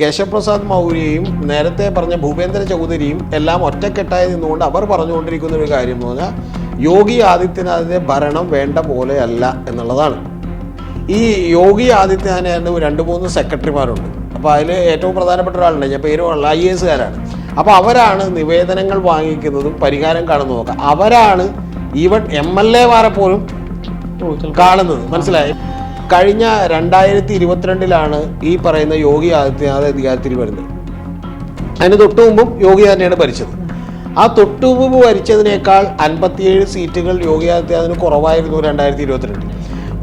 കേശവപ്രസാദ് മൗര്യയും നേരത്തെ പറഞ്ഞ ഭൂപേന്ദ്ര ചൗധരിയും എല്ലാം ഒറ്റക്കെട്ടായി നിന്നുകൊണ്ട് അവർ പറഞ്ഞുകൊണ്ടിരിക്കുന്ന ഒരു കാര്യം എന്ന് പറഞ്ഞാൽ യോഗി ആദിത്യനാഥിന്റെ ഭരണം വേണ്ട പോലെയല്ല എന്നുള്ളതാണ്. ഈ യോഗി ആദിത്യനാഥിന് രണ്ട് മൂന്ന് സെക്രട്ടറിമാരുണ്ട്. അപ്പോൾ അതിൽ ഏറ്റവും പ്രധാനപ്പെട്ട ഒരാളുണ്ട് ഞാൻ പേര് ഐ എ എസുകാരാണ് അപ്പോൾ അവരാണ് നിവേദനങ്ങൾ വാങ്ങിക്കുന്നതും പരിഹാരം കാണുന്നതും ഒക്കെ. അവരാണ് ഈവൻ എം എൽ എമാരെ പോലും കാണുന്നത്. മനസ്സിലായി? കഴിഞ്ഞ രണ്ടായിരത്തി ഇരുപത്തിരണ്ടിലാണ് ഈ പറയുന്ന യോഗി ആദിത്യനാഥ് അധികാരത്തിൽ വരുന്നത്. അതിന് തൊട്ടു മുമ്പും യോഗി തന്നെയാണ് ഭരിച്ചത്. ആ തൊട്ടു മുമ്പ് ഭരിച്ചതിനേക്കാൾ അൻപത്തിയേഴ് സീറ്റുകൾ യോഗി ആദിത്യനാഥിന് കുറവായിരുന്നു രണ്ടായിരത്തി ഇരുപത്തിരണ്ടിൽ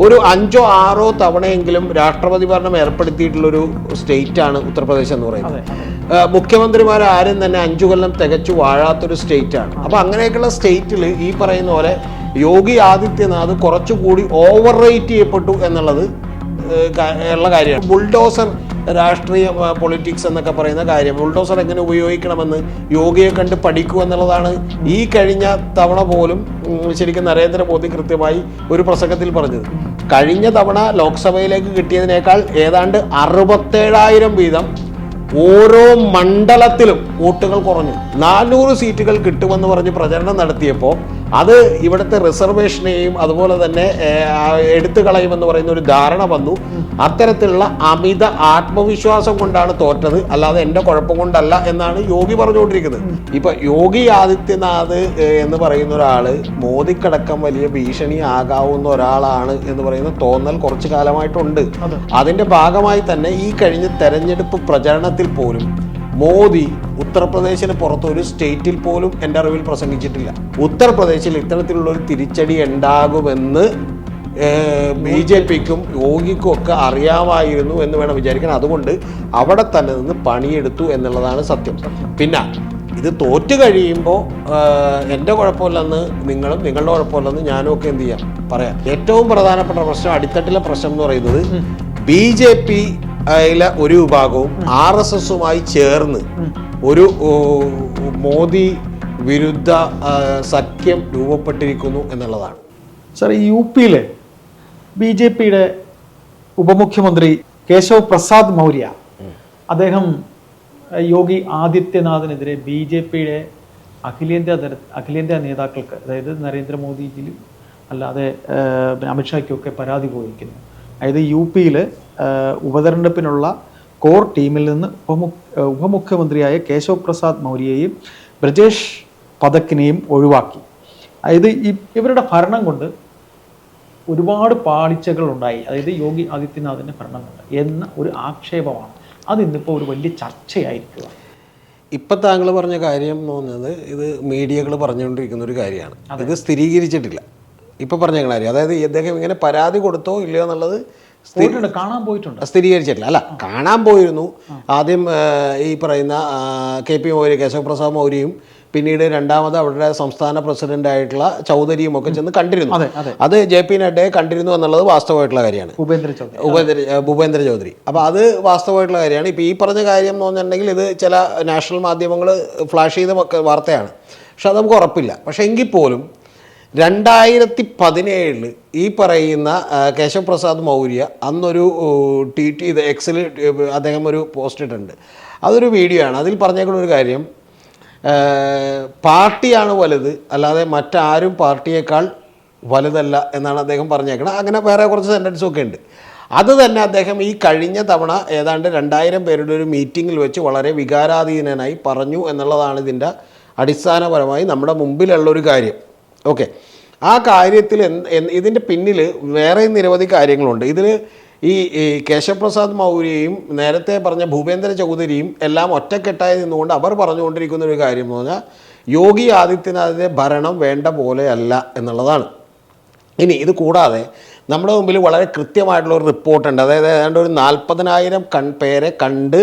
ഒരു അഞ്ചോ ആറോ തവണയെങ്കിലും രാഷ്ട്രപതി ഭരണം ഏർപ്പെടുത്തിയിട്ടുള്ളൊരു സ്റ്റേറ്റാണ് ഉത്തർപ്രദേശ് എന്ന് പറയുന്നത്. മുഖ്യമന്ത്രിമാരാരും മുഖ്യമന്ത്രിമാർ ആരും തന്നെ അഞ്ചു കൊല്ലം തികച്ചു വാഴാത്തൊരു സ്റ്റേറ്റാണ്. അപ്പോൾ അങ്ങനെയൊക്കെയുള്ള സ്റ്റേറ്റിൽ ഈ പറയുന്ന പോലെ യോഗി ആദിത്യനാഥ് കുറച്ചുകൂടി ഓവർ റേറ്റ് ചെയ്യപ്പെട്ടു എന്നുള്ളത് ഉള്ള കാര്യമാണ്. ബുൾഡോസർ രാഷ്ട്രീയ പൊളിറ്റിക്സ് എന്നൊക്കെ പറയുന്ന കാര്യം. ബുൾഡോസർ എങ്ങനെ ഉപയോഗിക്കണമെന്ന് യോഗിയെ കണ്ട് പഠിക്കൂ എന്നുള്ളതാണ് ഈ കഴിഞ്ഞ തവണ പോലും ശരിക്കും നരേന്ദ്രമോദി കൃത്യമായി ഒരു പ്രസംഗത്തിൽ പറഞ്ഞത്. കഴിഞ്ഞ തവണ ലോക്സഭയിലേക്ക് കിട്ടിയതിനേക്കാൾ ഏതാണ്ട് അറുപത്തേഴായിരം വീതം ഓരോ മണ്ഡലത്തിലും വോട്ടുകൾ കുറഞ്ഞു. നാനൂറ് സീറ്റുകൾ കിട്ടുമെന്ന് പറഞ്ഞ് പ്രചരണം നടത്തിയപ്പോൾ അത് ഇവിടുത്തെ റിസർവേഷനെയും അതുപോലെ തന്നെ എടുത്തു കളയുമെന്ന് പറയുന്ന ഒരു ധാരണ വന്നു. അത്തരത്തിലുള്ള അമിത ആത്മവിശ്വാസം കൊണ്ടാണ് തോറ്റത്. അല്ലാതെ എന്റെ കുഴപ്പം കൊണ്ടല്ല എന്നാണ് യോഗി പറഞ്ഞുകൊണ്ടിരിക്കുന്നത്. ഇപ്പൊ യോഗി ആദിത്യനാഥ് എന്ന് പറയുന്ന ഒരാൾ മോദിക്കടക്കം വലിയ ഭീഷണി ആകാവുന്ന ഒരാളാണ് എന്ന് പറയുന്ന തോന്നൽ കുറച്ചു കാലമായിട്ടുണ്ട്. അതെ. അതിന്റെ ഭാഗമായി തന്നെ ഈ കഴിഞ്ഞ തെരഞ്ഞെടുപ്പ് പ്രചരണത്തിൽ പോലും മോദി ഉത്തർപ്രദേശിന് പുറത്ത് ഒരു സ്റ്റേറ്റിൽ പോലും എന്റെ അറിവിൽ പ്രസംഗിച്ചിട്ടില്ല. ഉത്തർപ്രദേശിൽ ഇത്തരത്തിലുള്ള ഒരു തിരിച്ചടി ഉണ്ടാകുമെന്ന് ബി ജെ പിക്കും യോഗിക്കും ഒക്കെ അറിയാമായിരുന്നു എന്ന് വേണം വിചാരിക്കണം അതുകൊണ്ട് അവിടെ തന്നെ നിന്ന് പണിയെടുത്തു എന്നുള്ളതാണ് സത്യം. പിന്നെ ഇത് തോറ്റു കഴിയുമ്പോൾ എന്റെ കുഴപ്പമില്ലെന്ന് നിങ്ങളും നിങ്ങളുടെ കുഴപ്പമില്ലെന്ന് ഞാനും ഒക്കെ എന്ത് ചെയ്യാം? പറയാം. ഏറ്റവും പ്രധാനപ്പെട്ട പ്രശ്നം അടിത്തട്ടിലെ പ്രശ്നം എന്ന് പറയുന്നത് ബി ജെ പി യിലെ ഒരു വിഭാഗവും ആർ എസ് എസുമായി ചേർന്ന് ഒരു മോദി വിരുദ്ധ സഖ്യം രൂപപ്പെട്ടിരിക്കുന്നു എന്നുള്ളതാണ്. സാർ ഈ യു പിയിലെ ബി ജെ പിയുടെ ഉപമുഖ്യമന്ത്രി കേശവ് പ്രസാദ് മൗര്യ അദ്ദേഹം യോഗി ആദിത്യനാഥിനെതിരെ ബി ജെ പിയുടെ അഖിലേന്ത്യാ അഖിലേന്ത്യാ നേതാക്കൾക്ക് അതായത് നരേന്ദ്രമോദിജിയിലും അല്ലാതെ അമിത്ഷായ്ക്കൊക്കെ പരാതി പോയിരിക്കുന്നു. അതായത് യു പിയിൽ ഉപതെരഞ്ഞെടുപ്പിനുള്ള കോർ ടീമിൽ നിന്ന് ഉപമുഖ ഉപമുഖ്യമന്ത്രിയായ കേശവ് പ്രസാദ് മൗര്യയെയും ബ്രജേഷ് പതക്കിനെയും ഒഴിവാക്കി. അതായത് ഇവരുടെ ഭരണം കൊണ്ട് ഒരുപാട് പാളിച്ചകൾ ഉണ്ടായി. അതായത് യോഗി ആദിത്യനാഥിന്റെ ഭരണം കൊണ്ട് എന്ന ഒരു ആക്ഷേപമാണ്. അതിന്നിപ്പോൾ ഒരു വലിയ ചർച്ചയായിരിക്കുക. ഇപ്പം താങ്കൾ പറഞ്ഞ കാര്യം എന്ന് പറഞ്ഞത് ഇത് മീഡിയകൾ പറഞ്ഞുകൊണ്ടിരിക്കുന്ന ഒരു കാര്യമാണ്. ഇത് സ്ഥിരീകരിച്ചിട്ടില്ല. ഇപ്പം പറഞ്ഞ കാര്യം. അതായത് ഇദ്ദേഹം ഇങ്ങനെ പരാതി കൊടുത്തോ ഇല്ലയോ എന്നുള്ളത് കാണാൻ പോയിട്ടുണ്ട്. സ്ഥിരീകരിച്ചിട്ടില്ല. അല്ല കാണാൻ പോയിരുന്നു. ആദ്യം ഈ പറയുന്ന കെ പി മൗര്യ കേശവപ്രസാദ് മൗര്യയും പിന്നീട് രണ്ടാമത് അവരുടെ സംസ്ഥാന പ്രസിഡന്റ് ആയിട്ടുള്ള ചൗധരിയും ഒക്കെ ചെന്ന് കണ്ടിരുന്നു. അതെ ജെ പി നഡ്ഡയെ കണ്ടിരുന്നു എന്നുള്ളത് വാസ്തവമായിട്ടുള്ള കാര്യമാണ്. ഉപേന്ദ്ര ഭൂപേന്ദ്ര ചൗധരി. അപ്പോൾ അത് വാസ്തവമായിട്ടുള്ള കാര്യമാണ്. ഇപ്പോൾ ഈ പറഞ്ഞ കാര്യം എന്ന് പറഞ്ഞിട്ടുണ്ടെങ്കിൽ ഇത് ചില നാഷണൽ മാധ്യമങ്ങൾ ഫ്ലാഷ് ചെയ്ത വാർത്തയാണ്. പക്ഷെ അത് നമുക്ക് ഉറപ്പില്ല. പക്ഷെ എങ്കിൽ പോലും രണ്ടായിരത്തി പതിനേഴിൽ ഈ പറയുന്ന കേശവപ്രസാദ് പ്രസാദ് മൗര്യ അന്നൊരു ട്വീറ്റ് ചെയ്ത് എക്സിൽ അദ്ദേഹം ഒരു പോസ്റ്റ് ഇട്ടിട്ടുണ്ട്. അതൊരു വീഡിയോ ആണ്. അതിൽ പറഞ്ഞേക്കുന്ന ഒരു കാര്യം പാർട്ടിയാണ് വലുത് അല്ലാതെ മറ്റാരും പാർട്ടിയേക്കാൾ വലുതല്ല എന്നാണ് അദ്ദേഹം പറഞ്ഞേക്കുന്നത് അങ്ങനെ വേറെ കുറച്ച് സെന്റൻസും ഒക്കെ ഉണ്ട്. അത് തന്നെ അദ്ദേഹം ഈ കഴിഞ്ഞ തവണ ഏതാണ്ട് രണ്ടായിരം പേരുടെ ഒരു മീറ്റിങ്ങിൽ വെച്ച് വളരെ വികാരാധീനനായി പറഞ്ഞു എന്നുള്ളതാണ് ഇതിന്റെ അടിസ്ഥാനപരമായി നമ്മുടെ മുമ്പിലുള്ള ഒരു കാര്യം. ഓക്കെ. ആ കാര്യത്തിൽ ഇതിന്റെ പിന്നിൽ വേറെ നിരവധി കാര്യങ്ങളുണ്ട്. ഇതിൽ ഈ കേശവപ്രസാദ് മൗര്യയും നേരത്തെ പറഞ്ഞ ഭൂപേന്ദ്ര ചൗധരിയും എല്ലാം ഒറ്റക്കെട്ടായി നിന്നുകൊണ്ട് അവർ പറഞ്ഞുകൊണ്ടിരിക്കുന്ന ഒരു കാര്യം എന്ന് പറഞ്ഞാൽ യോഗി ആദിത്യനാഥിന്റെ ഭരണം വേണ്ട പോലെയല്ല എന്നുള്ളതാണ്. ഇനി ഇത് കൂടാതെ നമ്മുടെ മുമ്പിൽ വളരെ കൃത്യമായിട്ടുള്ള ഒരു റിപ്പോർട്ടുണ്ട്. അതായത് ഏതാണ്ട് ഒരു നാൽപ്പതിനായിരം കൺ പേരെ കണ്ട്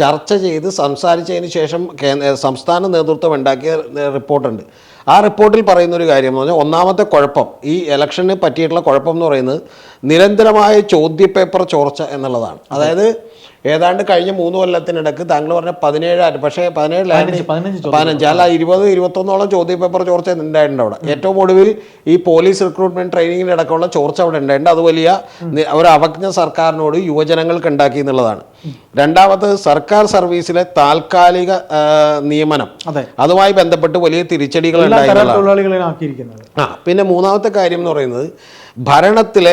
ചർച്ച ചെയ്ത് സംസാരിച്ചതിന് ശേഷം സംസ്ഥാന നേതൃത്വം ഉണ്ടാക്കിയ റിപ്പോർട്ടുണ്ട്. ആ റിപ്പോർട്ടിൽ പറയുന്ന ഒരു കാര്യം എന്ന് പറഞ്ഞാൽ ഒന്നാമത്തെ കുഴപ്പം ഈ ഇലക്ഷന് പറ്റിയിട്ടുള്ള കുഴപ്പം എന്ന് പറയുന്നത് നിരന്തരമായ ചോദ്യപേപ്പർ ചോർച്ച എന്നുള്ളതാണ്. അതായത് ഏതാണ്ട് കഴിഞ്ഞ മൂന്ന് കൊല്ലത്തിനിടക്ക് താങ്കൾ പറഞ്ഞ പതിനേഴായിരം പക്ഷേ പതിനേഴ് പതിനഞ്ച് അല്ല ഇരുപത് ഇരുപത്തൊന്നോളം ചോദ്യ പേപ്പർ ചോർച്ച ഉണ്ടായിട്ടുണ്ട് അവിടെ. ഏറ്റവും ഒടുവിൽ ഈ പോലീസ് റിക്രൂട്ട്മെന്റ് ട്രെയിനിങ്ങിന്റെ അടക്കമുള്ള ചോർച്ച അവിടെ ഉണ്ടായിട്ടുണ്ട് അത് വലിയ ഒരു അവജ്ഞ സർക്കാരിനോട് യുവജനങ്ങൾക്ക് ഉണ്ടാക്കി എന്നുള്ളതാണ്. രണ്ടാമത് സർക്കാർ സർവീസിലെ താൽക്കാലിക നിയമനം. അതെ. അതുമായി ബന്ധപ്പെട്ട് വലിയ തിരിച്ചടികൾ ഉണ്ടായി ആ പിന്നെ മൂന്നാമത്തെ കാര്യം എന്ന് പറയുന്നത് ഭരണത്തിലെ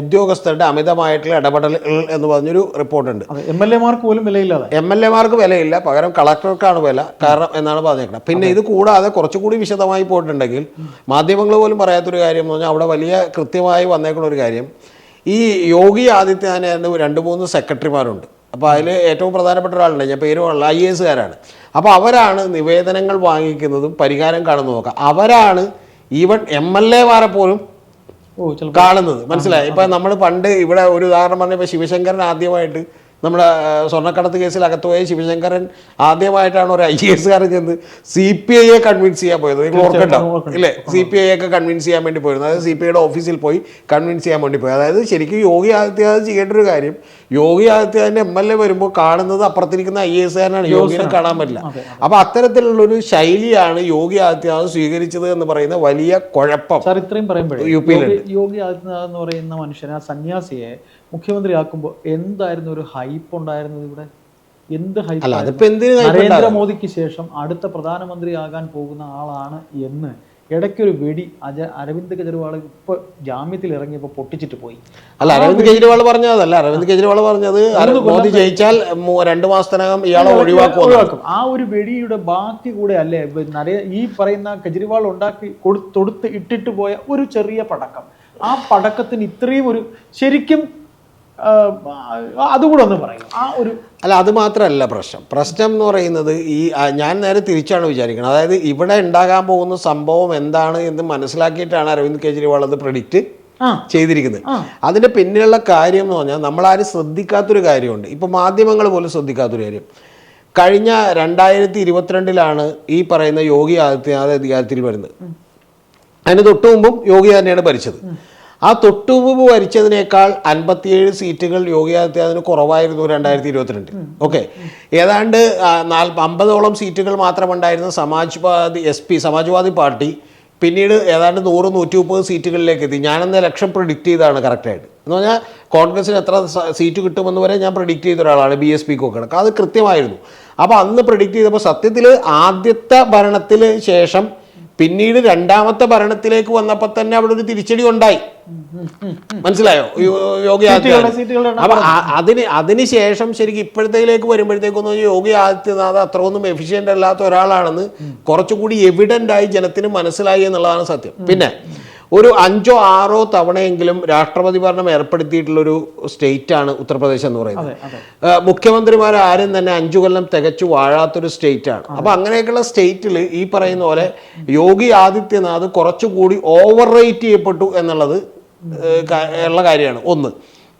ഉദ്യോഗസ്ഥരുടെ അമിതമായിട്ടുള്ള ഇടപെടലുകൾ എന്ന് പറഞ്ഞൊരു റിപ്പോർട്ടുണ്ട്. എം എൽ എമാർക്ക് പോലും വിലയില്ല എം എൽ എമാർക്ക് വിലയില്ല. പകരം കളക്ടർക്കാണ് വില. കാരണം എന്നാണ് പറഞ്ഞേക്കുന്നത് പിന്നെ ഇത് കൂടാതെ കുറച്ചുകൂടി വിശദമായി പോയിട്ടുണ്ടെങ്കിൽ മാധ്യമങ്ങൾ പോലും പറയാത്തൊരു കാര്യം എന്ന് പറഞ്ഞാൽ അവിടെ വലിയ കൃത്യമായി വന്നേക്കുന്ന ഒരു കാര്യം. ഈ യോഗി ആദിത്യനാഥ് രണ്ട് മൂന്ന് സെക്രട്ടറിമാരുണ്ട്. അപ്പോൾ അതിൽ ഏറ്റവും പ്രധാനപ്പെട്ട ഒരാളുണ്ട്. ഞാൻ പേര് പറഞ്ഞില്ല. ഐ എസുകാരാണ് അപ്പോൾ അവരാണ് നിവേദനങ്ങൾ വാങ്ങിക്കുന്നതും പരിഹാരം കാണുന്നതും ഒക്കെ. അവരാണ് ഈവൻ എം എൽ എമാരെ പോലും കാണുന്നത്. മനസ്സിലായി? ഇപ്പൊ നമ്മൾ പണ്ട് ഇവിടെ ഒരു ഉദാഹരണം പറഞ്ഞപ്പോൾ ശിവശങ്കരൻ ആദ്യമായിട്ട് നമ്മുടെ സ്വർണക്കടത്ത് കേസിൽ അകത്തുപോയ ശിവശങ്കരൻ ആദ്യമായിട്ടാണ് ഒരു ഐ എസ് കാരൻ ചെന്ന് സി പി ഐയെ കൺവിൻസ് ചെയ്യാൻ പോയത്. നിങ്ങൾ ഓർക്കട്ടോ ഇല്ലേ? സി പി ഐ ഒക്കെ കൺവിൻസ് ചെയ്യാൻ വേണ്ടി പോയിരുന്നു. അതായത് സി പി ഐയുടെ ഓഫീസിൽ പോയി കൺവിൻസ് ചെയ്യാൻ വേണ്ടി പോയി അതായത് ശരിക്കും യോഗി ആദിത്യനാഥ് ചെയ്യേണ്ട ഒരു കാര്യം യോഗി ആദിത്യനാഥിന്റെ എം എൽ എ വരുമ്പോൾ കാണുന്നത് അപ്പുറത്തിരിക്കുന്ന ഐ എസ് കാരനാണ്. യോഗിനെ കാണാൻ പറ്റില്ല. അപ്പൊ അത്തരത്തിലുള്ളൊരു ശൈലിയാണ് യോഗി ആദിത്യനാഥ് സ്വീകരിച്ചത് എന്ന് പറയുന്ന വലിയ കുഴപ്പം. സാർ ഇത്രയും പറയുമ്പോഴേ യു പി യോഗി- ആദിത്യനാഥ് എന്ന് പറയുന്ന മനുഷ്യനെ ആ സന്യാസിയെ മുഖ്യമന്ത്രിയാക്കുമ്പോൾ എന്തായിരുന്നു ഒരു ഹൈപ്പ് ഉണ്ടായിരുന്നത് ഇവിടെ? എന്ത് ഹൈപ്പ്? നരേന്ദ്രമോദിക്ക് ശേഷം അടുത്ത പ്രധാനമന്ത്രി പ്രധാനമന്ത്രിയാകാൻ പോകുന്ന ആളാണ് എന്ന് ഇടയ്ക്കൊരു വെടി. അജ അരവിന്ദ് കെജ്രിവാൾ ഇപ്പൊ ജാമ്യത്തിൽ ഇറങ്ങിയപ്പോൾ പൊട്ടിച്ചിട്ട് പോയി. അല്ല അരവിന്ദ് കെജ്രിവാൾ പറഞ്ഞതല്ല. അരവിന്ദ് കെജ്രിവാൾ പറഞ്ഞത് മോദി ജയിച്ചാൽ രണ്ടു മാസത്തിനകം ഇയാളെ ഒഴിവാക്കും ആ ഒരു വെടിയുടെ ബാക്കി കൂടെ അല്ലേ നരേ ഈ പറയുന്ന കെജ്രിവാൾ ഉണ്ടാക്കി കൊടുത്തൊടുത്ത് ഇട്ടിട്ട് പോയ ഒരു ചെറിയ പടക്കം. ആ പടക്കത്തിന് ഇത്രയും ഒരു ശരിക്കും അതുകൂടെ ഒന്ന് പറയും. ആ ഒരു അല്ല അത് മാത്രമല്ല പ്രശ്നം. പ്രശ്നം എന്ന് പറയുന്നത് ഈ ഞാൻ നേരെ തിരിച്ചാണ് വിചാരിക്കുന്നത്. അതായത് ഇവിടെ ഉണ്ടാകാൻ പോകുന്ന സംഭവം എന്താണ് എന്ന് മനസ്സിലാക്കിയിട്ടാണ് അരവിന്ദ് കെജ്രിവാൾ അത് പ്രഡിക്റ്റ് ചെയ്തിരിക്കുന്നത്. അതിന്റെ പിന്നിലുള്ള കാര്യം എന്ന് പറഞ്ഞാൽ നമ്മളാരും ശ്രദ്ധിക്കാത്തൊരു കാര്യമുണ്ട്. ഇപ്പൊ മാധ്യമങ്ങൾ പോലും ശ്രദ്ധിക്കാത്തൊരു കാര്യം. കഴിഞ്ഞ രണ്ടായിരത്തി ഇരുപത്തിരണ്ടിലാണ് ഈ പറയുന്ന യോഗി ആദിത്യനാഥ് അധികാരത്തിൽ വരുന്നത്. അതിന് തൊട്ടു മുമ്പും യോഗി തന്നെയാണ് ഭരിച്ചത്. ആ തൊട്ടു വരിച്ചതിനേക്കാൾ അൻപത്തിയേഴ് സീറ്റുകൾ യോഗി ആദിത്യനാഥിന് കുറവായിരുന്നു രണ്ടായിരത്തി ഇരുപത്തിരണ്ട് ഓക്കെ. ഏതാണ്ട് അമ്പതോളം സീറ്റുകൾ മാത്രമുണ്ടായിരുന്ന Samajwadi S P Samajwadi party പിന്നീട് ഏതാണ്ട് നൂറ് നൂറ്റി മുപ്പത് സീറ്റുകളിലേക്ക് എത്തി ഞാനെന്ന ലക്ഷം പ്രിഡിക്റ്റ് ചെയ്താണ് കറക്റ്റായിട്ട് എന്ന് പറഞ്ഞാൽ കോൺഗ്രസിന് എത്ര സീറ്റ് കിട്ടുമെന്ന് വരെ ഞാൻ പ്രിഡിക്റ്റ് ചെയ്ത ഒരാളാണ് ബി എസ് പിക്കൊക്കെ കണക്ക്. അത് കൃത്യമായിരുന്നു. അപ്പോൾ അന്ന് പ്രിഡിക്റ്റ് ചെയ്തപ്പോൾ സത്യത്തിൽ ആദ്യത്തെ ഭരണത്തിന് ശേഷം പിന്നീട് രണ്ടാമത്തെ ഭരണത്തിലേക്ക് വന്നപ്പോൾ തന്നെ അവിടെ ഒരു തിരിച്ചടി ഉണ്ടായി. മനസ്സിലായോ? യോഗി ആദിത്യനാഥ് അപ്പൊ അതിന് അതിന് ശേഷം ശരിക്കും ഇപ്പോഴത്തേക്ക് വരുമ്പോഴത്തേക്കൊന്നും യോഗി ആദിത്യനാഥ് അത്ര ഒന്നും എഫിഷ്യന്റ് അല്ലാത്ത ഒരാളാണെന്ന് കുറച്ചുകൂടി എവിഡന്റ് ആയി ജനത്തിന് മനസ്സിലായി എന്നുള്ളതാണ് സത്യം. പിന്നെ ഒരു അഞ്ചോ ആറോ തവണയെങ്കിലും രാഷ്ട്രപതി ഭരണം ഏർപ്പെടുത്തിയിട്ടുള്ളൊരു സ്റ്റേറ്റ് ആണ് ഉത്തർപ്രദേശ് എന്ന് പറയുന്നത്. മുഖ്യമന്ത്രിമാർ ആരും തന്നെ അഞ്ചു കൊല്ലം തികച്ചു വാഴാത്തൊരു സ്റ്റേറ്റ് ആണ് അപ്പൊ അങ്ങനെയൊക്കെയുള്ള സ്റ്റേറ്റിൽ ഈ പറയുന്ന പോലെ യോഗി ആദിത്യനാഥ് കുറച്ചുകൂടി ഓവർ റേറ്റ് ചെയ്യപ്പെട്ടു എന്നുള്ളത് ഉള്ള കാര്യമാണ്. ഒന്ന്.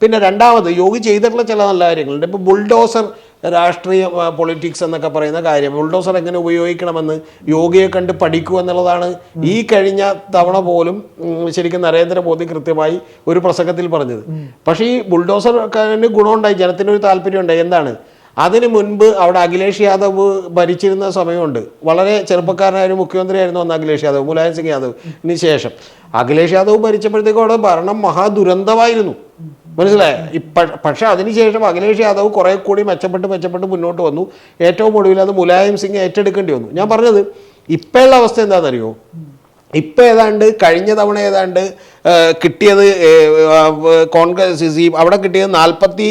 പിന്നെ രണ്ടാമത് യോഗി ചെയ്തിട്ടുള്ള ചില നല്ല കാര്യങ്ങളുണ്ട്. ഇപ്പൊ ബുൾഡോസർ രാഷ്ട്രീയ പൊളിറ്റിക്സ് എന്നൊക്കെ പറയുന്ന കാര്യം. ബുൾഡോസർ എങ്ങനെ ഉപയോഗിക്കണമെന്ന് യോഗിയെ കണ്ട് പഠിക്കൂ എന്നുള്ളതാണ് ഈ കഴിഞ്ഞ തവണ പോലും ശരിക്കും നരേന്ദ്രമോദി കൃത്യമായി ഒരു പ്രസംഗത്തിൽ പറഞ്ഞത്. പക്ഷേ ഈ ബുൾഡോസർക്കാരന് ഗുണമുണ്ടായി ജനത്തിന് ഒരു താല്പര്യം ഉണ്ടായി എന്താണ്? അതിന് മുൻപ് അവിടെ അഖിലേഷ് യാദവ് ഭരിച്ചിരുന്ന സമയമുണ്ട്. വളരെ ചെറുപ്പക്കാരനായ ഒരു മുഖ്യമന്ത്രിയായിരുന്നു അന്ന് അഖിലേഷ് യാദവ് മുലായം സിംഗ് യാദവ് ഇതിന് ശേഷം. അഖിലേഷ് യാദവ് ഭരിച്ചപ്പോഴത്തേക്കും അവിടെ ഭരണം മഹാദുരന്തമായിരുന്നു. മനസ്സിലായോ? പക്ഷേ അതിനുശേഷം അഖിലേഷ് യാദവ് കുറെ കൂടി മെച്ചപ്പെട്ട് മെച്ചപ്പെട്ട് മുന്നോട്ട് വന്നു. ഏറ്റവും ഒടുവിൽ അത് മുലായം സിംഗ് ഏറ്റെടുക്കേണ്ടി വന്നു. ഞാൻ പറഞ്ഞത് ഇപ്പോഴുള്ള അവസ്ഥ എന്താണെന്നറിയോ? ഇപ്പം ഏതാണ്ട് കഴിഞ്ഞ തവണ ഏതാണ്ട് കിട്ടിയത് കോൺഗ്രസ് സി അവിടെ കിട്ടിയത് നാൽപ്പത്തി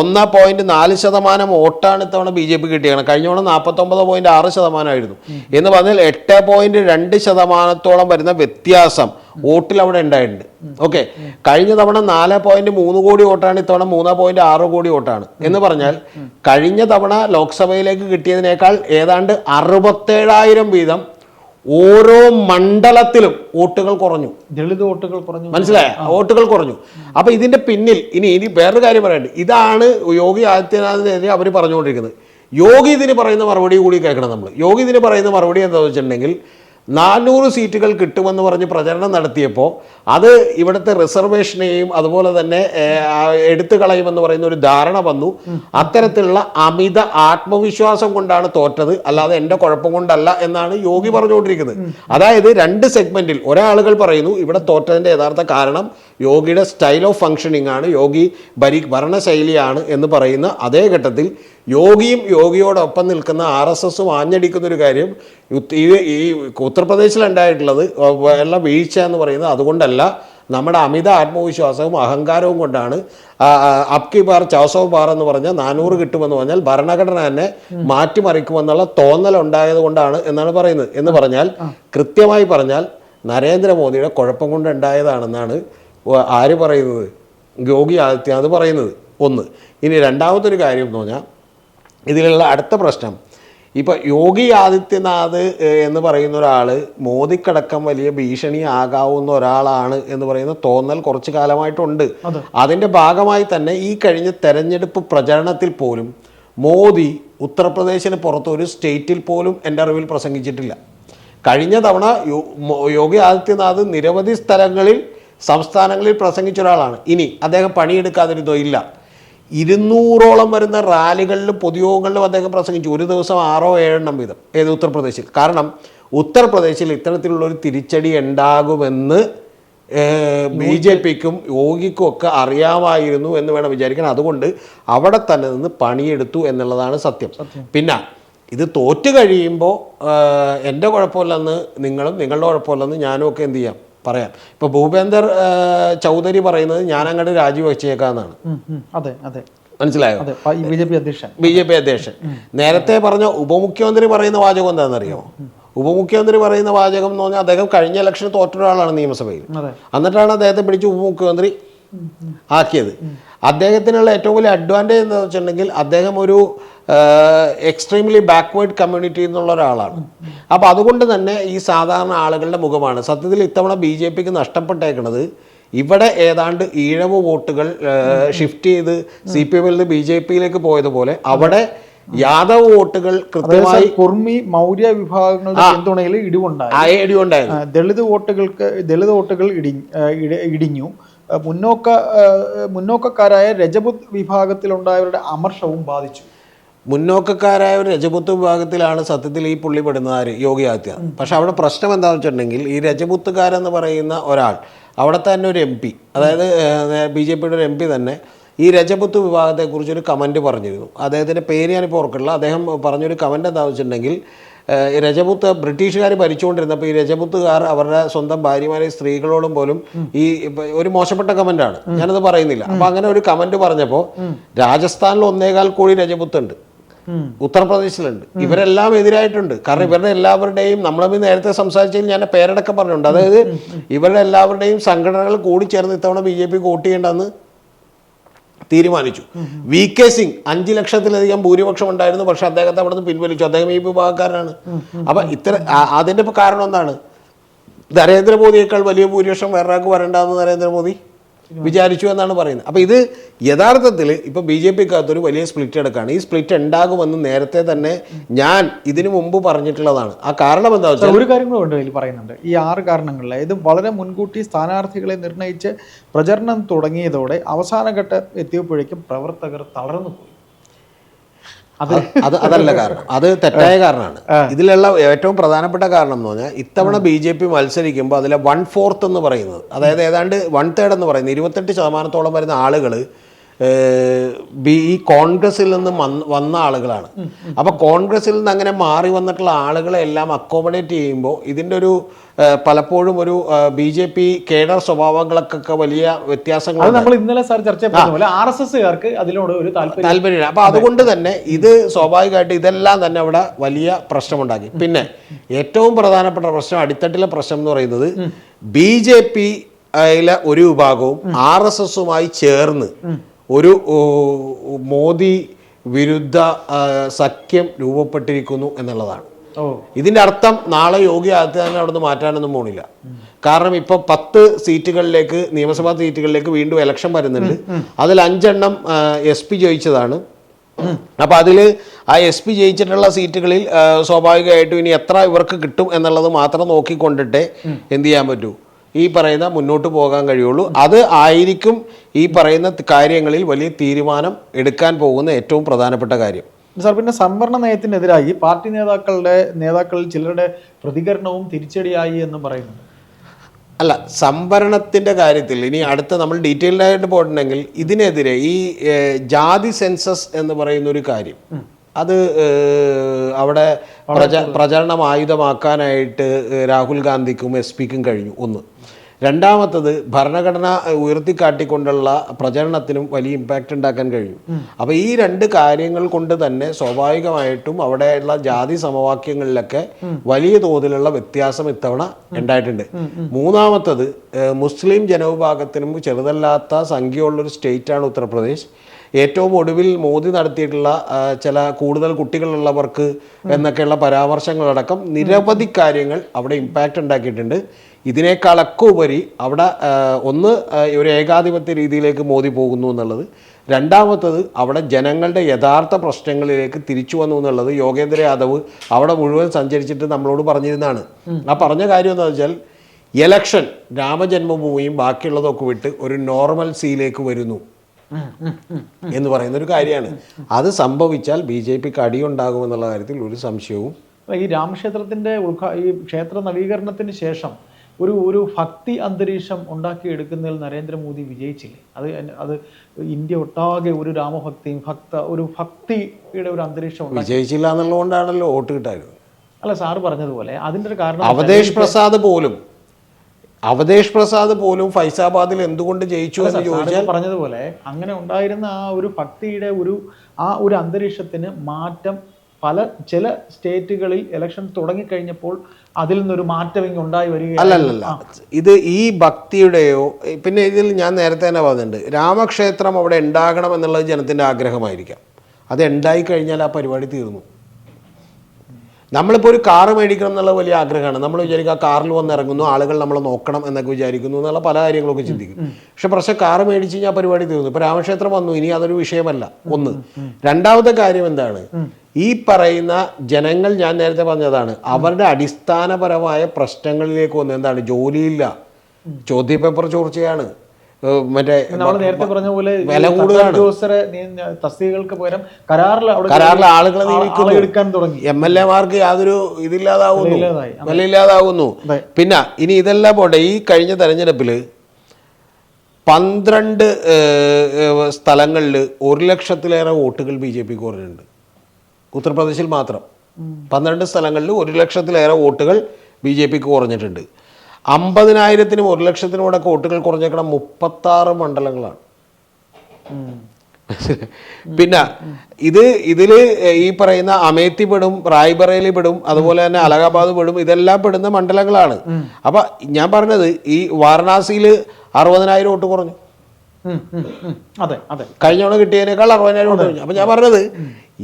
ഒന്ന് പോയിന്റ് നാല് ശതമാനം വോട്ടാണ് ഇത്തവണ ബി ജെ പി കിട്ടിയത് കഴിഞ്ഞ തവണ നാൽപ്പത്തൊമ്പത് പോയിന്റ് ആറ് ശതമാനമായിരുന്നു. എന്ന് പറഞ്ഞാൽ എട്ട് പോയിന്റ് രണ്ട് ശതമാനത്തോളം വരുന്ന വ്യത്യാസം വോട്ടിൽ അവിടെ ഉണ്ടായിട്ടുണ്ട്. ഓക്കെ. കഴിഞ്ഞ തവണ നാല് പോയിന്റ് മൂന്ന് കോടി വോട്ടാണ് ഇത്തവണ മൂന്ന് പോയിന്റ് ആറ് കോടി വോട്ടാണ്. എന്ന് പറഞ്ഞാൽ കഴിഞ്ഞ തവണ ലോക്സഭയിലേക്ക് കിട്ടിയതിനേക്കാൾ ഏതാണ്ട് അറുപത്തേഴായിരം വീതം ഓരോ മണ്ഡലത്തിലും വോട്ടുകൾ കുറഞ്ഞു. ദളിത് വോട്ടുകൾ കുറഞ്ഞു. മനസ്സിലായ? വോട്ടുകൾ കുറഞ്ഞു. അപ്പൊ ഇതിന്റെ പിന്നിൽ ഇനി ഇനി വേറൊരു കാര്യം പറയണ്ടേ ഇതാണ് യോഗി ആദിത്യനാഥിനെതിരെ അവർ പറഞ്ഞുകൊണ്ടിരിക്കുന്നത്. യോഗി ഇതിന് പറയുന്ന മറുപടി കൂടി കേൾക്കണം നമ്മൾ യോഗി ഇതിന് പറയുന്ന മറുപടി എന്താണെന്ന് വെച്ചിട്ടുണ്ടെങ്കിൽ നാനൂറ് സീറ്റുകൾ കിട്ടുമെന്ന് പറഞ്ഞ് പ്രചരണം നടത്തിയപ്പോൾ അത് ഇവിടുത്തെ റിസർവേഷനെയും അതുപോലെ തന്നെ എടുത്തു കളയുമെന്ന് പറയുന്ന ഒരു ധാരണ വന്നു. അത്തരത്തിലുള്ള അമിത ആത്മവിശ്വാസം കൊണ്ടാണ് തോറ്റത്. അല്ലാതെ എന്റെ കുഴപ്പം കൊണ്ടല്ല എന്നാണ് യോഗി പറഞ്ഞുകൊണ്ടിരിക്കുന്നത്. അതായത് രണ്ട് സെഗ്മെന്റിൽ ഒരാളുകൾ പറയുന്നു ഇവിടെ തോറ്റതിന്റെ യഥാർത്ഥ കാരണം യോഗിയുടെ സ്റ്റൈൽ ഓഫ് ഫങ്ഷനിങ് ആണ് യോഗി ഭരി ഭരണശൈലിയാണ് എന്ന് പറയുന്ന അതേ ഘട്ടത്തിൽ യോഗിയും യോഗിയോടൊപ്പം നിൽക്കുന്ന ആർ എസ് എസും ആഞ്ഞടിക്കുന്ന ഒരു കാര്യം ഈ ഈ ഉത്തർപ്രദേശിലുണ്ടായിട്ടുള്ളത് എല്ലാം വീഴ്ച എന്ന് പറയുന്നത് അതുകൊണ്ടല്ല നമ്മുടെ അമിത ആത്മവിശ്വാസവും അഹങ്കാരവും കൊണ്ടാണ് അപ്കി ബാർ ചൗസോ ബാർ എന്ന് പറഞ്ഞാൽ നാനൂറ് കിട്ടുമെന്ന് പറഞ്ഞാൽ ഭരണഘടന തന്നെ മാറ്റിമറിക്കുമെന്നുള്ള തോന്നൽ ഉണ്ടായത് കൊണ്ടാണ് എന്നാണ് പറയുന്നത്. എന്ന് പറഞ്ഞാൽ കൃത്യമായി പറഞ്ഞാൽ നരേന്ദ്രമോദിയുടെ കുഴപ്പം കൊണ്ട് ഉണ്ടായതാണെന്നാണ് വ- ആര് പറയുന്നത്? യോഗി ആദിത്യനാഥ് പറയുന്നത്. ഒന്ന്. ഇനി രണ്ടാമത്തെ ഒരു കാര്യം എന്ന് പറഞ്ഞാൽ ഇതിലുള്ള അടുത്ത പ്രശ്നം. ഇപ്പോൾ യോഗി ആദിത്യനാഥ് എന്ന് പറയുന്ന ഒരാൾ മോദിക്കടക്കം വലിയ ഭീഷണി ആകാവുന്ന ഒരാളാണ് എന്ന് പറയുന്ന തോന്നൽ കുറച്ചു കാലമായിട്ടുണ്ട്. അതിന്റെ ഭാഗമായി തന്നെ ഈ കഴിഞ്ഞ തെരഞ്ഞെടുപ്പ് പ്രചരണത്തിൽ പോലും മോദി ഉത്തർപ്രദേശിന് പുറത്ത് ഒരു സ്റ്റേറ്റിൽ പോലും എന്റെ അറിവിൽ പ്രസംഗിച്ചിട്ടില്ല. കഴിഞ്ഞ തവണ യോഗി ആദിത്യനാഥ് നിരവധി സ്ഥലങ്ങളിൽ സംസ്ഥാനങ്ങളിൽ പ്രസംഗിച്ച ഒരാളാണ്. ഇനി അദ്ദേഹം പണിയെടുക്കാതിരുന്നോ ഇല്ല. ഇരുന്നൂറോളം വരുന്ന റാലികളിലും പൊതുയോഗങ്ങളിലും അദ്ദേഹം പ്രസംഗിച്ചു. ഒരു ദിവസം ആറോ ഏഴെണ്ണം വീതം. ഏത് ഉത്തർപ്രദേശിൽ? കാരണം ഉത്തർപ്രദേശിൽ ഇത്തരത്തിലുള്ള ഒരു തിരിച്ചടി ഉണ്ടാകുമെന്ന് ബി ജെ പിക്കും യോഗിക്കും ഒക്കെ അറിയാമായിരുന്നു എന്ന് വേണം വിചാരിക്കാൻ. അതുകൊണ്ട് അവിടെ തന്നെ നിന്ന് പണിയെടുത്തു എന്നുള്ളതാണ് സത്യം. പിന്നെ ഇത് തോറ്റു കഴിയുമ്പോൾ എന്റെ കുഴപ്പമില്ലെന്ന് നിങ്ങളും നിങ്ങളുടെ കുഴപ്പമില്ലെന്ന് ഞാനും ഒക്കെ എന്ത് ചെയ്യാം? പറയാം. ഇപ്പോൾ ഭൂപേന്ദർ ചൗധരി പറയുന്നത് ഞാൻ അങ്ങോട്ട് രാജിവെച്ചേക്കാന്നാണ്. അതെ അതെ. മനസ്സിലായോ? ബി ജെ പി അധ്യക്ഷൻ. ബി ജെ പി അധ്യക്ഷൻ. നേരത്തെ പറഞ്ഞ ഉപമുഖ്യമന്ത്രി പറയുന്ന വാചകം എന്താണെന്നറിയോ? ഉപമുഖ്യമന്ത്രി പറയുന്ന വാചകം എന്ന് പറഞ്ഞാൽ അദ്ദേഹം കഴിഞ്ഞ ഇലക്ഷന് തോറ്റ ഒരാളാണ് നിയമസഭയിൽ. എന്നിട്ടാണ് അദ്ദേഹത്തെ പിടിച്ച് ഉപമുഖ്യമന്ത്രി ആക്കിയത്. അദ്ദേഹത്തിനുള്ള ഏറ്റവും വലിയ അഡ്വാന്റേജ് എന്താണെന്ന് വെച്ചിട്ടുണ്ടെങ്കിൽ അദ്ദേഹം ഒരു എക്സ്ട്രീംലി ബാക്ക്വേർഡ് കമ്മ്യൂണിറ്റി എന്നുള്ള ഒരാളാണ്. അപ്പോൾ അതുകൊണ്ട് തന്നെ ഈ സാധാരണ ആളുകളുടെ മുഖമാണ്. സത്യത്തിൽ ഇത്തവണ ബി ജെ പിക്ക് നഷ്ടപ്പെട്ടേക്കുന്നത് ഇവിടെ ഏതാണ്ട് ഈഴവ് വോട്ടുകൾ ഷിഫ്റ്റ് ചെയ്ത് സി പി എമ്മിൽ നിന്ന് ബി ജെ പിയിലേക്ക് പോയതുപോലെ അവിടെ യാദവ് വോട്ടുകൾ കൃത്യമായി കുർമി മൗര്യ വിഭാഗങ്ങളുടെ പിന്തുണയിൽ ഇടിവുണ്ടായി. ആ, ദളിത് വോട്ടുകൾക്ക് ദളിത് വോട്ടുകൾ ഇടി ഇടിഞ്ഞു. മുന്നോക്ക മുന്നോക്കക്കാരായ രജപുത് വിഭാഗത്തിലുണ്ടായവരുടെ അമർഷവും ബാധിച്ചു. മുന്നോക്കക്കാരായ ഒരു രജപുത്ത് വിഭാഗത്തിലാണ് സത്യത്തിൽ ഈ പുള്ളി പെടുന്നത് ആര്? യോഗി ആദിത്യനാഥ്. പക്ഷെ അവിടെ പ്രശ്നം എന്താണെന്ന് വെച്ചിട്ടുണ്ടെങ്കിൽ ഈ രജപുത്തുകാരെന്ന് പറയുന്ന ഒരാൾ അവിടെ തന്നെ ഒരു എം പി അതായത് ബി ജെ പിയുടെ ഒരു എം പി തന്നെ ഈ രജപുത്ത് വിഭാഗത്തെക്കുറിച്ച് ഒരു കമന്റ് പറഞ്ഞിരുന്നു. അദ്ദേഹത്തിന്റെ പേര് ഞാനിപ്പോൾ ഓർക്കില്ല അദ്ദേഹം പറഞ്ഞൊരു കമന്റ് എന്താണെന്ന് വെച്ചിട്ടുണ്ടെങ്കിൽ ഈ രജപുത്ത് ബ്രിട്ടീഷുകാർ ഭരിച്ചുകൊണ്ടിരുന്നപ്പോൾ ഈ രജപുത്തുകാർ അവരുടെ സ്വന്തം ഭാര്യമാരെ സ്ത്രീകളോടും പോലും ഈ ഒരു മോശപ്പെട്ട കമന്റാണ് ഞാനത് പറയുന്നില്ല. അപ്പം അങ്ങനെ ഒരു കമന്റ് പറഞ്ഞപ്പോൾ രാജസ്ഥാനിൽ ഒന്നേകാൽ കോടി രജപുത്ത് ഉണ്ട് ഉം. ഉത്തർപ്രദേശിലുണ്ട്. ഇവരെല്ലാം എതിരായിട്ടുണ്ട്. കാരണം ഇവരുടെ എല്ലാവരുടെയും നമ്മളെ നേരത്തെ സംസാരിച്ചതിൽ ഞാൻ പേരടക്കം പറഞ്ഞിട്ടുണ്ട്. അതായത് ഇവരുടെ എല്ലാവരുടെയും സംഘടനകൾ കൂടി ചേർന്ന് ഇത്തവണ ബി ജെ പി വോട്ട് ചെയ്യേണ്ടെന്ന് തീരുമാനിച്ചു. വി കെ സിംഗ് അഞ്ച് ലക്ഷത്തിലധികം ഭൂരിപക്ഷം ഉണ്ടായിരുന്നു. പക്ഷെ അദ്ദേഹത്തെ അവിടെ നിന്ന് പിൻവലിച്ചു. അദ്ദേഹം ഈ വിഭാഗക്കാരനാണ്. അപ്പൊ ഇത്ര അതിന്റെ കാരണം എന്താണ്? നരേന്ദ്രമോദിയേക്കാൾ വലിയ ഭൂരിപക്ഷം വേറൊരാൾക്ക് വരണ്ടെന്ന് നരേന്ദ്രമോദി വിചാരിച്ചു എന്നാണ് പറയുന്നത്. അപ്പോൾ ഇത് യഥാർത്ഥത്തിൽ ഇപ്പോൾ ബി ജെ പിക്കകത്തൊരു വലിയ സ്പ്ലിറ്റ് എടുക്കുകയാണ് ഈ സ്പ്ലിറ്റ് ഉണ്ടാകുമെന്ന് നേരത്തെ തന്നെ ഞാൻ ഇതിനു മുമ്പ് പറഞ്ഞിട്ടുള്ളതാണ്. ആ കാരണം എന്താ വെച്ചാൽ ഒരു കാര്യം കൂടെ ഉണ്ട് ഇതിൽ പറയുന്നുണ്ട്. ഈ ആറ് കാരണങ്ങൾ ഇത് വളരെ മുൻകൂട്ടി സ്ഥാനാർത്ഥികളെ നിർണയിച്ച് പ്രചരണം തുടങ്ങിയതോടെ അവസാനഘട്ടം എത്തിയപ്പോഴേക്കും പ്രവർത്തകർ തളർന്നു പോയി. അത് അത് അതല്ല കാരണം. അത് തെറ്റായ കാരണമാണ്. ഇതിലുള്ള ഏറ്റവും പ്രധാനപ്പെട്ട കാരണം എന്ന് പറഞ്ഞാൽ ഇത്തവണ ബി ജെ പി മത്സരിക്കുമ്പോൾ അതിലെ വൺ ഫോർത്ത് എന്ന് പറയുന്നത് അതായത് ഏതാണ്ട് വൺ തേർഡ് എന്ന് പറയുന്നത് ഇരുപത്തെട്ട് ശതമാനത്തോളം വരുന്ന ആളുകൾ ഈ കോൺഗ്രസിൽ നിന്ന് വന്ന- ആളുകളാണ്. അപ്പോൾ കോൺഗ്രസിൽ നിന്ന് അങ്ങനെ മാറി വന്നിട്ടുള്ള ആളുകളെ എല്ലാം അക്കോമഡേറ്റ് ചെയ്യുമ്പോൾ ഇതിന്റെ ഒരു പലപ്പോഴും ഒരു ബി ജെ പി കേഡർ സ്വഭാവങ്ങൾക്കൊക്കെ വലിയ വ്യത്യാസങ്ങൾ നമ്മൾ ഇന്നലെ സാർ ചർച്ച ചെയ്ത പോലെ ആർ എസ് എസ്സുകാർക്ക് അതിനോട് ഒരു താല്പര്യം താല്പര്യമില്ല. അപ്പൊ അതുകൊണ്ട് തന്നെ ഇത് സ്വാഭാവികമായിട്ട് ഇതെല്ലാം തന്നെ അവിടെ വലിയ പ്രശ്നമുണ്ടാക്കി. പിന്നെ ഏറ്റവും പ്രധാനപ്പെട്ട പ്രശ്നം അടിത്തട്ടിലെ പ്രശ്നം എന്ന് പറയുന്നത് ബി ജെ പി ഒരു വിഭാഗവും ആർ എസ് എസുമായി ചേർന്ന് ഒരു മോദി വിരുദ്ധ സഖ്യം രൂപപ്പെട്ടിരിക്കുന്നു എന്നുള്ളതാണ്. ഇതിന്റെ അർത്ഥം നാളെ യോഗി ആദിത്യനാഥിനെ അവിടെ നിന്ന് മാറ്റാനൊന്നും പോണില്ല. കാരണം ഇപ്പൊ പത്ത് സീറ്റുകളിലേക്ക് നിയമസഭാ സീറ്റുകളിലേക്ക് വീണ്ടും ഇലക്ഷൻ വരുന്നുണ്ട്. അതിൽ അഞ്ചെണ്ണം എസ് പി ജയിച്ചതാണ്. അപ്പൊ അതിൽ ആ എസ് പി ജയിച്ചിട്ടുള്ള സീറ്റുകളിൽ സ്വാഭാവികമായിട്ടും ഇനി എത്ര ഇവർക്ക് കിട്ടും എന്നുള്ളത് മാത്രം നോക്കിക്കൊണ്ടിട്ടേ എന്ത് ചെയ്യാൻ പറ്റൂ? ഈ പറയുന്ന മുന്നോട്ട് പോകാൻ കഴിയുള്ളൂ. അത് ആയിരിക്കും ഈ പറയുന്ന കാര്യങ്ങളിൽ വലിയ തീരുമാനം എടുക്കാൻ പോകുന്ന ഏറ്റവും പ്രധാനപ്പെട്ട കാര്യം. സാർ പിന്നെ സംവരണ നയത്തിനെതിരായി പാർട്ടി നേതാക്കളുടെ നേതാക്കളിൽ ചിലരുടെ പ്രതികരണവും തിരിച്ചടിയായി എന്ന് പറയുന്നുണ്ട്. അല്ല സംവരണത്തിന്റെ കാര്യത്തിൽ ഇനി അടുത്ത നമ്മൾ ഡീറ്റെയിൽഡായിട്ട് പോയിട്ടുണ്ടെങ്കിൽ ഇതിനെതിരെ ഈ ജാതി സെൻസസ് എന്ന് പറയുന്ന ഒരു കാര്യം അത് അവിടെ പ്രച പ്രചരണം ആയുധമാക്കാനായിട്ട് രാഹുൽ ഗാന്ധിക്കും എസ് പിക്കും കഴിഞ്ഞു. ഒന്ന്. രണ്ടാമത്തത് ഭരണഘടന ഉയർത്തിക്കാട്ടിക്കൊണ്ടുള്ള പ്രചരണത്തിനും വലിയ ഇമ്പാക്റ്റ് ഉണ്ടാക്കാൻ കഴിയും. അപ്പോൾ ഈ രണ്ട് കാര്യങ്ങൾ കൊണ്ട് തന്നെ സ്വാഭാവികമായിട്ടും അവിടെയുള്ള ജാതി സമവാക്യങ്ങളിലൊക്കെ വലിയ തോതിലുള്ള വ്യത്യാസം ഇത്തവണ ഉണ്ടായിട്ടുണ്ട്. മൂന്നാമത്തത് മുസ്ലിം ജനവിഭാഗത്തിനും ചെറുതല്ലാത്ത സംഖ്യയുള്ളൊരു സ്റ്റേറ്റാണ് ഉത്തർപ്രദേശ്. ഏറ്റവും ഒടുവിൽ മോദി നടത്തിയിട്ടുള്ള ചില കൂടുതൽ കുട്ടികളുള്ളവർക്ക് എന്നൊക്കെയുള്ള പരാമർശങ്ങളടക്കം നിരവധി കാര്യങ്ങൾ അവിടെ ഇമ്പാക്റ്റ് ഉണ്ടാക്കിയിട്ടുണ്ട്. ഇതിനേക്കാളൊക്കെ ഉപരി അവിടെ ഒന്ന് ഒരു ഏകാധിപത്യ രീതിയിലേക്ക് മോദി പോകുന്നു എന്നുള്ളത്. രണ്ടാമത്തത് അവിടെ ജനങ്ങളുടെ യഥാർത്ഥ പ്രശ്നങ്ങളിലേക്ക് തിരിച്ചു വന്നു എന്നുള്ളത് യോഗേന്ദ്ര യാദവ് അവിടെ മുഴുവൻ സഞ്ചരിച്ചിട്ട് നമ്മളോട് പറഞ്ഞിരുന്നതാണ്. ആ പറഞ്ഞ കാര്യം എന്താ വെച്ചാൽ എലക്ഷൻ രാമജന്മഭൂമിയും ബാക്കിയുള്ളതൊക്കെ വിട്ട് ഒരു നോർമൽ സീയിലേക്ക് വരുന്നു. എന്ന് പറയുന്ന ഒരു കാര്യമാണ്. അത് സംഭവിച്ചാൽ ബി ജെ പിക്ക് അടിയുണ്ടാകുമെന്നുള്ള കാര്യത്തിൽ ഒരു സംശയവും ഈ രാമക്ഷേത്രത്തിന്റെ ഉദ്ഘാ ഈ ക്ഷേത്ര നവീകരണത്തിന് ശേഷം ഒരു ഒരു ഭക്തി അന്തരീക്ഷം ഉണ്ടാക്കിയെടുക്കുന്നതിൽ നരേന്ദ്രമോദി വിജയിച്ചില്ലേ? അത് അത് ഇന്ത്യ ഒട്ടാകെ ഒരു രാമഭക്തിയും ഭക്ത ഒരു ഭക്തിയുടെ ഒരു അന്തരീക്ഷം വിജയിച്ചില്ല എന്നുള്ളതുകൊണ്ടാണല്ലോ വോട്ട് കിട്ടാറ് അല്ല സാറ് പറഞ്ഞതുപോലെ അതിന്റെ ഒരു കാരണം അവതേഷ് പ്രസാദ് പോലും അവതേഷ് പ്രസാദ് പോലും ഫൈസാബാദിൽ എന്തുകൊണ്ട് ജയിച്ചു എന്ന് ചോദിച്ചാൽ പറഞ്ഞതുപോലെ അങ്ങനെ ഉണ്ടായിരുന്ന ആ ഒരു ഭക്തിയുടെ ഒരു ആ ഒരു അന്തരീക്ഷത്തിന് മാറ്റം പല ചില സ്റ്റേറ്റുകളിൽ ഇലക്ഷൻ തുടങ്ങിക്കഴിഞ്ഞപ്പോൾ അതിൽ നിന്നൊരു മാറ്റം ഇങ്ങനെ ഉണ്ടായി വരികയാണ് അല്ലല്ല ഇത് ഈ ഭക്തിയുടെയോ പിന്നെ ഇതിൽ ഞാൻ നേരത്തെ തന്നെ പറഞ്ഞിട്ടുണ്ട് രാമക്ഷേത്രം അവിടെ ഉണ്ടാകണം എന്നുള്ളത് ജനത്തിന്റെ ആഗ്രഹമായിരിക്കാം. അത് ഉണ്ടായി കഴിഞ്ഞാൽ ആ പരിപാടി തീർന്നു. നമ്മളിപ്പോൾ ഒരു കാറ് മേടിക്കണം എന്നുള്ള വലിയ ആഗ്രഹമാണ്. നമ്മൾ വിചാരിക്കുക ആ കാറിൽ വന്ന് ഇറങ്ങുന്നു ആളുകൾ നമ്മൾ നോക്കണം എന്നൊക്കെ വിചാരിക്കുന്നു എന്നുള്ള പല കാര്യങ്ങളൊക്കെ ചിന്തിക്കും. പക്ഷെ പക്ഷേ കാറ് മേടിച്ച് കഴിഞ്ഞാൽ പരിപാടി തീർന്നു. ഇപ്പോൾ രാമക്ഷേത്രം വന്നു ഇനി അതൊരു വിഷയമല്ല. ഒന്ന്. രണ്ടാമത്തെ കാര്യം എന്താണ്? ഈ പറയുന്ന ജനങ്ങൾ ഞാൻ നേരത്തെ പറഞ്ഞതാണ് അവരുടെ അടിസ്ഥാനപരമായ പ്രശ്നങ്ങളിലേക്ക് വന്നു. എന്താണ്? ജോലിയില്ല. ചോദ്യപേപ്പർ ചോർച്ചയാണ്. മറ്റേ നേരത്തെ പറഞ്ഞ പോലെ വില കൂടുതലാണ്. തസ്തികകൾക്ക് പകരം കരാറിൽ കരാറിലെ ആളുകളെ നിയമിക്കുന്നു. തുടങ്ങി. എം എൽ എമാർക്ക് യാതൊരു ഇതില്ലാതാവുന്നു. വിലയില്ലാതാവുന്നു. പിന്നെ ഇനി ഇതെല്ലാം പോട്ടെ ഈ കഴിഞ്ഞ തെരഞ്ഞെടുപ്പിൽ പന്ത്രണ്ട് സ്ഥലങ്ങളിൽ ഒരു ലക്ഷത്തിലേറെ വോട്ടുകൾ ബി ജെ പിക്ക് കുറഞ്ഞിട്ടുണ്ട്. ഉത്തർപ്രദേശിൽ മാത്രം. പന്ത്രണ്ട് സ്ഥലങ്ങളിൽ ഒരു ലക്ഷത്തിലേറെ വോട്ടുകൾ ബി ജെ പിക്ക് കുറഞ്ഞിട്ടുണ്ട്. അമ്പതിനായിരത്തിനും ഒരു ലക്ഷത്തിനും കൂടെ വോട്ടുകൾ കുറഞ്ഞേക്കണ മുപ്പത്താറ് മണ്ഡലങ്ങളാണ്. പിന്നെ ഇത് ഇതിൽ ഈ പറയുന്ന അമേത്തി പെടും റായ്ബറേലി പെടും അതുപോലെ തന്നെ അലഹബാദ് പെടും ഇതെല്ലാം പെടുന്ന മണ്ഡലങ്ങളാണ്. അപ്പൊ ഞാൻ പറഞ്ഞത് ഈ വാരണാസിയിൽ അറുപതിനായിരം വോട്ട് കുറഞ്ഞു. അതെ കഴിഞ്ഞ തവണ കിട്ടിയതിനേക്കാൾ അറുപതിനായിരം വോട്ട് കുറഞ്ഞു. അപ്പൊ ഞാൻ പറഞ്ഞത്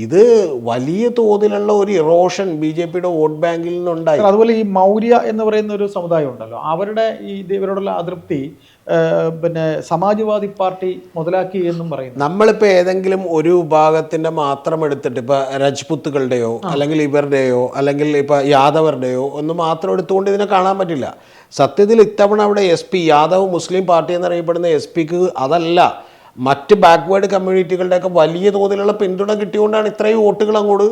ഇത് വലിയ തോതിലുള്ള ഒരു ഇറോഷൻ ബി ജെ പിയുടെ വോട്ട് ബാങ്കിൽ നിന്നുണ്ടായി. അതുപോലെ ഈ മൗര്യ എന്ന് പറയുന്ന ഒരു സമുദായം ഉണ്ടല്ലോ. അവരുടെ ഈ ഇവരോടുള്ള അതൃപ്തി പിന്നെ സമാജ്വാദി പാർട്ടി മുതലാക്കി എന്നും പറയുന്നു. നമ്മളിപ്പോൾ ഏതെങ്കിലും ഒരു വിഭാഗത്തിന്റെ മാത്രം എടുത്തിട്ട് ഇപ്പോൾ രജ്പുത്തുകളുടെയോ അല്ലെങ്കിൽ ഇവരുടെയോ അല്ലെങ്കിൽ ഇപ്പോൾ യാദവരുടെയോ ഒന്നും മാത്രം എടുത്തുകൊണ്ട് ഇതിനെ കാണാൻ പറ്റില്ല. സത്യത്തിൽ ഇത്തവണ അവിടെ S P Yadav Muslim party എന്നറിയപ്പെടുന്ന എസ് പിക്ക് അതല്ല. മറ്റ് ബാക്ക്വേർഡ് കമ്മ്യൂണിറ്റികളുടെയൊക്കെ വലിയ തോതിലുള്ള പിന്തുണ കിട്ടിയോണ്ടാണ് ഇത്രയും വോട്ടുകൾ അങ്ങോട്ട്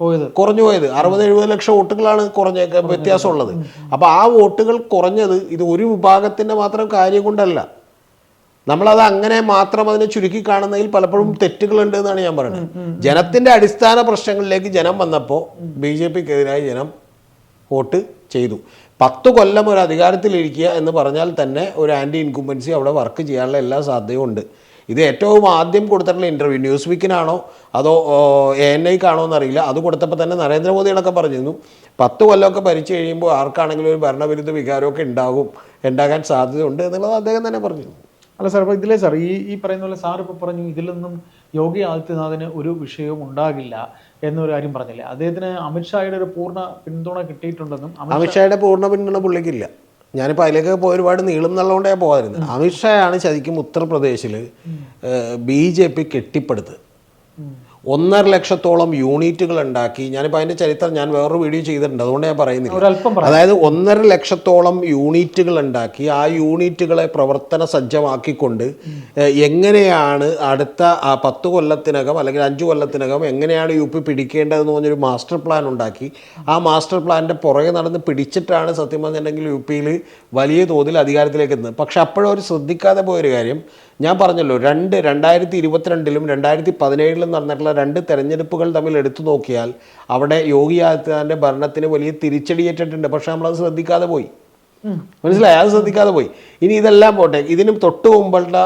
പോയത്. കുറഞ്ഞു പോയത്. അറുപത് എഴുപത് ലക്ഷം വോട്ടുകളാണ് കുറഞ്ഞ വ്യത്യാസമുള്ളത്. അപ്പോൾ ആ വോട്ടുകൾ കുറഞ്ഞത് ഇത് ഒരു വിഭാഗത്തിന്റെ മാത്രം കാര്യം കൊണ്ടല്ല. നമ്മളത് അങ്ങനെ മാത്രം അതിനെ ചുരുക്കി കാണുന്നതിൽ പലപ്പോഴും തെറ്റുകളുണ്ട് എന്നാണ് ഞാൻ പറയുന്നത്. ജനത്തിന്റെ അടിസ്ഥാന പ്രശ്നങ്ങളിലേക്ക് ജനം വന്നപ്പോൾ ബി ജെ പിക്കെതിരായി ജനം വോട്ട് ചെയ്തു. പത്ത് കൊല്ലം ഒരു അധികാരത്തിലിരിക്കുക എന്ന് പറഞ്ഞാൽ തന്നെ ഒരു ആന്റി ഇൻകുംബൻസി അവിടെ വർക്ക് ചെയ്യാനുള്ള എല്ലാ സാധ്യതയും ഉണ്ട്. ഇത് ഏറ്റവും ആദ്യം കൊടുത്തിട്ടുള്ള ഇന്റർവ്യൂ ന്യൂസ് വീക്കിനാണോ അതോ എ എൻ ഐക്കാണോ എന്നറിയില്ല. അത് കൊടുത്തപ്പോൾ തന്നെ നരേന്ദ്രമോദികളൊക്കെ പറഞ്ഞിരുന്നു. പത്ത് കൊല്ലമൊക്കെ ഭരിച്ചു കഴിയുമ്പോൾ ആർക്കാണെങ്കിലും ഒരു ഭരണവിരുദ്ധ വികാരമൊക്കെ ഉണ്ടാകും. ഉണ്ടാകാൻ സാധ്യതയുണ്ട് എന്നുള്ളത് അദ്ദേഹം തന്നെ പറഞ്ഞു അല്ല സാർ അപ്പോൾ ഇതിലേ സാർ ഈ ഈ പറയുന്ന പോലെ സാർ ഇപ്പോൾ പറഞ്ഞു ഇതിലൊന്നും യോഗി ആദിത്യനാഥിന് ഒരു വിഷയവും ഉണ്ടാകില്ല എന്നൊരു കാര്യം പറഞ്ഞില്ലേ? അദ്ദേഹത്തിന് അമിത്ഷായുടെ ഒരു പൂർണ പിന്തുണ കിട്ടിയിട്ടുണ്ടെന്നും അമിത് അമിത്ഷായുടെ പൂർണ പിന്തുണ പുള്ളിക്കില്ല. ഞാനിപ്പോൾ അതിലേക്ക് പോയി ഒരുപാട് നീളും എന്നുള്ളതുകൊണ്ടേ ഞാൻ പോകാതിരുന്നത്. അമിത്ഷായാണ് ശരിക്കും ഉത്തർപ്രദേശിൽ ബി ജെ പി കെട്ടിപ്പടുത്ത് ഒന്നര ലക്ഷത്തോളം യൂണിറ്റുകൾ ഉണ്ടാക്കി. ഞാനിപ്പോൾ അതിന്റെ ചരിത്രം ഞാൻ വേറൊരു വീഡിയോ ചെയ്തിട്ടുണ്ട്. അതുകൊണ്ട് ഞാൻ പറയുന്നില്ല. അതായത് ഒന്നര ലക്ഷത്തോളം യൂണിറ്റുകൾ ഉണ്ടാക്കി. ആ യൂണിറ്റുകളെ പ്രവർത്തന സജ്ജമാക്കിക്കൊണ്ട് എങ്ങനെയാണ് അടുത്ത ആ പത്ത് കൊല്ലത്തിനകം അല്ലെങ്കിൽ അഞ്ച് കൊല്ലത്തിനകം എങ്ങനെയാണ് യു പി പിടിക്കേണ്ടതെന്ന് പറഞ്ഞൊരു മാസ്റ്റർ പ്ലാൻ ഉണ്ടാക്കി. ആ മാസ്റ്റർ പ്ലാനിന്റെ പുറകെ നടന്ന് പിടിച്ചിട്ടാണ് സത്യം പറഞ്ഞിട്ടുണ്ടെങ്കിൽ യു പിയിൽ വലിയ തോതിൽ അധികാരത്തിലേക്ക് എത്തുന്നത് പക്ഷെ അപ്പോഴും അവർ ശ്രദ്ധിക്കാതെ പോയൊരു കാര്യം ഞാൻ പറഞ്ഞല്ലോ രണ്ട് രണ്ടായിരത്തി ഇരുപത്തിരണ്ടിലും രണ്ടായിരത്തി പതിനേഴിലും നടന്നിട്ടുള്ള രണ്ട് തെരഞ്ഞെടുപ്പുകൾ തമ്മിൽ എടുത്തു നോക്കിയാൽ അവിടെ യോഗി ആദിത്യനാഥിന്റെ ഭരണത്തിന് വലിയ തിരിച്ചടിയേറ്റിട്ടുണ്ട്. പക്ഷേ നമ്മളത് ശ്രദ്ധിക്കാതെ പോയി. മനസ്സിലായി? അത് ശ്രദ്ധിക്കാതെ പോയി. ഇനി ഇതെല്ലാം പോട്ടെ. ഇതിനും തൊട്ട് മുമ്പുള്ള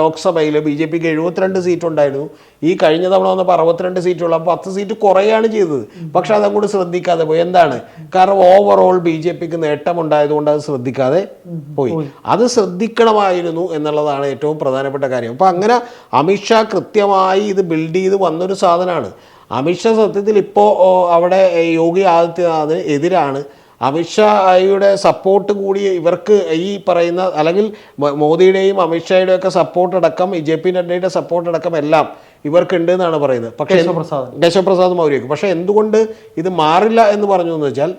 ലോക്സഭയിൽ ബി ജെ പിക്ക് എഴുപത്തിരണ്ട് സീറ്റ് ഉണ്ടായിരുന്നു ഈ കഴിഞ്ഞ തവണ വന്നപ്പോൾ അറുപത്തിരണ്ട് സീറ്റുള്ള. പത്ത് സീറ്റ് കുറയാണ് ചെയ്തത്. പക്ഷെ അതങ്ങോട്ട് ശ്രദ്ധിക്കാതെ പോയി. എന്താണ്? കാരണം ഓവറോൾ ബി ജെ പിക്ക് നേട്ടമുണ്ടായതുകൊണ്ട് അത് ശ്രദ്ധിക്കാതെ പോയി. അത് ശ്രദ്ധിക്കണമായിരുന്നു എന്നുള്ളതാണ് ഏറ്റവും പ്രധാനപ്പെട്ട കാര്യം. അപ്പോൾ അങ്ങനെ അമിത്ഷാ കൃത്യമായി ഇത് ബിൽഡ് ചെയ്ത് വന്നൊരു സാധനമാണ്. അമിത്ഷാ സത്യത്തിൽ ഇപ്പോൾ അവിടെ യോഗി ആദിത്യനാഥിന് എതിരാണ്. അമിത്ഷായുടെ സപ്പോർട്ട് കൂടി ഇവർക്ക് ഈ പറയുന്ന അല്ലെങ്കിൽ മോദിയുടെയും അമിത്ഷായുടെയും ഒക്കെ സപ്പോർട്ട് അടക്കം ജെ പി നഡ്ഡയുടെ സപ്പോർട്ട് അടക്കം എല്ലാം ഇവർക്കുണ്ട് എന്നാണ് പറയുന്നത്. പക്ഷേ കേശവപ്രസാദ്. മൗര്യക്ക് പക്ഷേ എന്തുകൊണ്ട് ഇത് മാറില്ല എന്ന് പറഞ്ഞു എന്ന് വെച്ചാൽ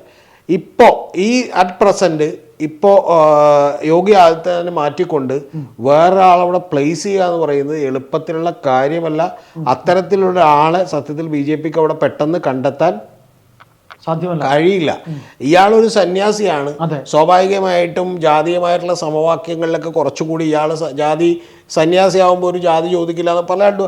ഇപ്പോൾ ഈ അറ്റ് പ്രസന്റ് ഇപ്പോൾ യോഗി ആദിത്യനാഥിനെ മാറ്റിക്കൊണ്ട് വേറൊരാളവിടെ പ്ലേസ് ചെയ്യുക എന്ന് പറയുന്നത് എളുപ്പത്തിലുള്ള കാര്യമല്ല. അത്തരത്തിലുള്ള ആളെ സത്യത്തിൽ ബി ജെ പിക്ക് അവിടെ പെട്ടെന്ന് കണ്ടെത്താൻ സാധ്യമല്ല. കഴിയില്ല. ഇയാളൊരു സന്യാസിയാണ്. സ്വാഭാവികമായിട്ടും ജാതീയമായിട്ടുള്ള സമവാക്യങ്ങളിലൊക്കെ കുറച്ചുകൂടി ഇയാൾ ജാതി സന്യാസിയാവുമ്പോൾ ഒരു ജാതി ചോദിക്കില്ല എന്ന് പല അഡ്വ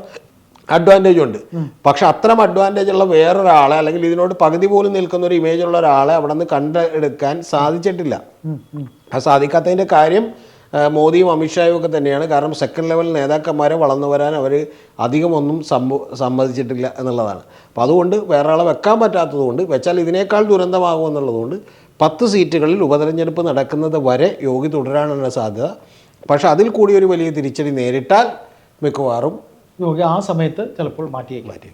അഡ്വാന്റേജ് ഉണ്ട്. പക്ഷെ അത്തരം അഡ്വാന്റേജ് ഉള്ള വേറൊരാളെ അല്ലെങ്കിൽ ഇതിനോട് പകുതി പോലും നിൽക്കുന്ന ഒരു ഇമേജ് ഉള്ള ഒരാളെ അവിടെ നിന്ന് കണ്ടെടുക്കാൻ സാധിച്ചിട്ടില്ല. ആ സാധിക്കാത്തതിന്റെ കാര്യം മോദിയും അമിത്ഷായും ഒക്കെ തന്നെയാണ്. കാരണം സെക്കൻഡ് ലെവൽ നേതാക്കന്മാരെ വളർന്നു വരാൻ അവർ അധികമൊന്നും സമ്മ സമ്മതിച്ചിട്ടില്ല എന്നുള്ളതാണ്. അപ്പോൾ അതുകൊണ്ട് വേറെ ആളെ വെക്കാൻ പറ്റാത്തതുകൊണ്ട് വെച്ചാൽ ഇതിനേക്കാൾ ദുരന്തമാകും എന്നുള്ളതുകൊണ്ട് പത്ത് സീറ്റുകളിൽ ഉപതെരഞ്ഞെടുപ്പ് നടക്കുന്നത് വരെ യോഗി തുടരാനുള്ള സാധ്യത. പക്ഷേ അതിൽ കൂടി ഒരു വലിയ തിരിച്ചടി നേരിട്ടാൽ മിക്കവാറും യോഗി ആ സമയത്ത് ചിലപ്പോൾ മാറ്റിയേക്കും. മാറ്റി